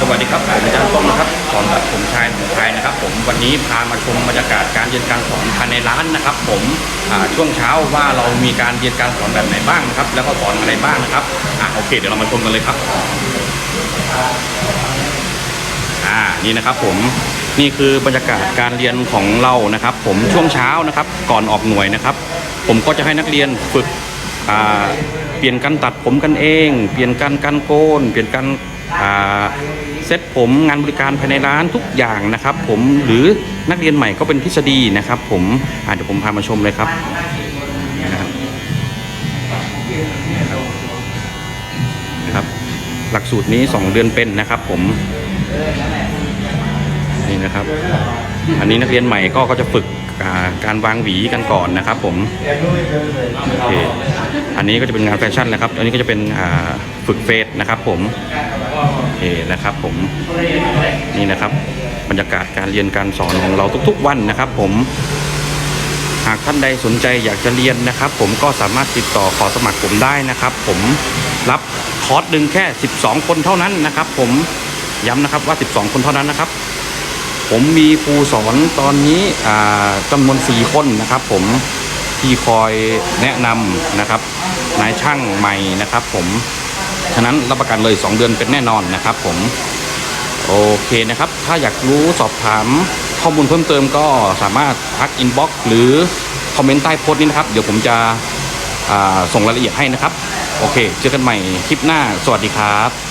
สวัสดีครับผมอาจารย์ต้นนะครับสอนแบบผมชายของไทยนะครับ ผมวันนี้พามาชมบรรยากาศการเรียนการสอนภายในร้านนะครับ ผมช่วงเช้าว่าเรามีการเรียนการสอนแบบไหนบ้างนะครับ แล้วก็สอนอะไรบ้างนะครับอะโอเค เดี๋ยวเรามาชมกันเลยครับอ่านี่นะครับผมนี่คือบรรยากาศการเรียนของเรานะครับ ผมช่วงเช้านะครับ ก่อนออกหน่วยนะครับ ผมก็จะให้นักเรียนฝึกอ่าเปลี่ยนการตัดผมกันเอง เปลี่ยนการกันโกน เปลี่ยนการอ่า เซ็ตผมงานบริการภายในร้านทุกอย่างนะครับ ผมหรือนักเรียนใหม่ก็เป็นทฤษฎีนะครับ ผมเดี๋ยวผมพามาชมเลยครับนะครับ หลักสูตรนี้ 2 เดือนเป็นนะครับ ผมนี่นะครับ อันนี้นักเรียนใหม่ก็ก็จะฝึกการวางหวีกันก่อนนะครับ ผมโอเคอันนี้ก็จะเป็นงานแฟชั่นนะครับ อันนี้ก็จะเป็นฝึกเฟสนะครับ ผม โอเคนะครับผมนี่นะครับ บรรยากาศการเรียนการสอนของเราทุกๆวันนะครับ ผม หากท่านใดสนใจอยากจะเรียนนะครับ ผมก็สามารถติดต่อขอสมัครผมได้นะครับ ผมรับคอร์สหนึ่งแค่ 12 คนเท่านั้นนะครับ ผมย้ำนะครับว่า 12 คนเท่านั้นนะครับ ผมมีครูสอนตอนนี้จำนวน 4 คนนะครับ ผมที่คอยแนะนำนะครับนายช่างใหม่นะครับ ผม ฉะนั้นรับประกันเลย 2 เดือนเป็นแน่นอนนะครับผม โอเคนะครับ ถ้าอยากรู้สอบถามข้อมูลเพิ่มเติมก็สามารถทักอินบ็อกซ์หรือคอมเมนต์ใต้โพสต์นี้นะครับ เดี๋ยวผมจะส่งรายละเอียดให้นะครับ โอเค เจอกันใหม่คลิปหน้า สวัสดีครับ